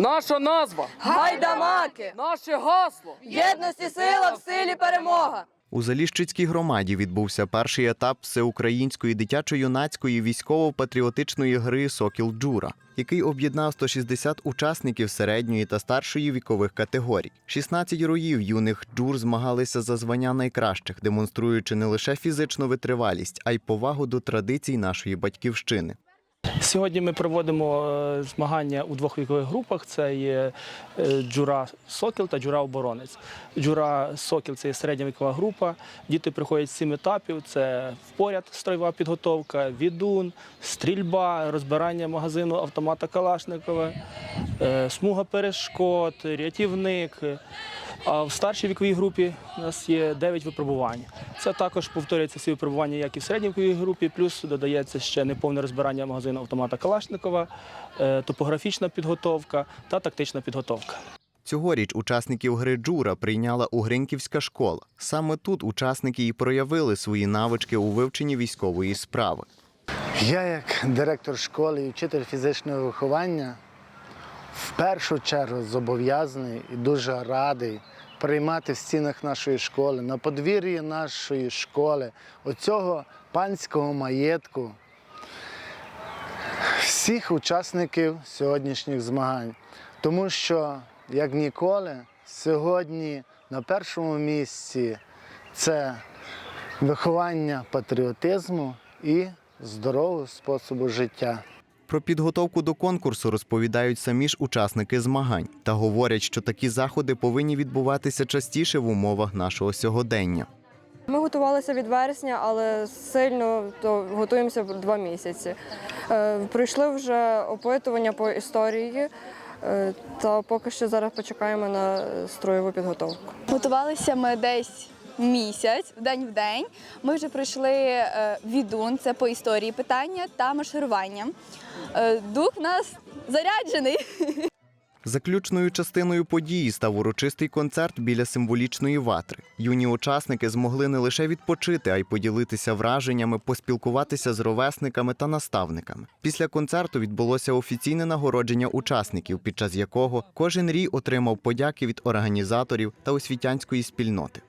Наша назва, Гайдамаки! наше гасло. Єдності сила в силі перемога! У Заліщицькій громаді відбувся перший етап всеукраїнської дитячо-юнацької військово-патріотичної гри Сокіл Джура, який об'єднав 160 учасників середньої та старшої вікових категорій. 16 роїв юних джур змагалися за звання найкращих, демонструючи не лише фізичну витривалість, а й повагу до традицій нашої батьківщини. Сьогодні ми проводимо е, змагання у двох вікових групах. Це є е, джура Сокіл та джура Оборонець. Джура Сокіл це є середня вікова група. Діти приходять з сім етапів: це впоряд строєва підготовка, відун, стрільба, розбирання магазину автомата Калашникова, е, смуга перешкод, рятівник. А в старшій віковій групі у нас є 9 випробувань. Це також повторюється всі випробування, як і в середній віковій групі, плюс додається ще неповне розбирання магазину автомата Калашникова, е, топографічна підготовка та тактична підготовка. Цьогоріч учасників гри Джура прийняла Угринківська школа. Саме тут учасники і проявили свої навички у вивченні військової справи. Я, як директор школи і вчитель фізичного виховання, в першу чергу зобов'язаний і дуже радий приймати в стінах нашої школи, на подвір'ї нашої школи, оцього панського маєтку, всіх учасників сьогоднішніх змагань. Тому що, як ніколи, сьогодні на першому місці це виховання патріотизму і здорового способу життя. Про підготовку до конкурсу розповідають самі ж учасники змагань та говорять, що такі заходи повинні відбуватися частіше в умовах нашого сьогодення. Ми готувалися від вересня, але сильно то готуємося два місяці. Е, Пройшли вже опитування по історії, е, та поки що зараз почекаємо на строєву підготовку. Готувалися ми десь місяць, день в день. Ми вже пройшли е, відун, це по історії питання та марширування. Е, Дух в нас заряджений. Заключною частиною події став урочистий концерт біля символічної ватри. Юні учасники змогли не лише відпочити, а й поділитися враженнями, поспілкуватися з ровесниками та наставниками. Після концерту відбулося офіційне нагородження учасників, під час якого кожен рій отримав подяки від організаторів та освітянської спільноти.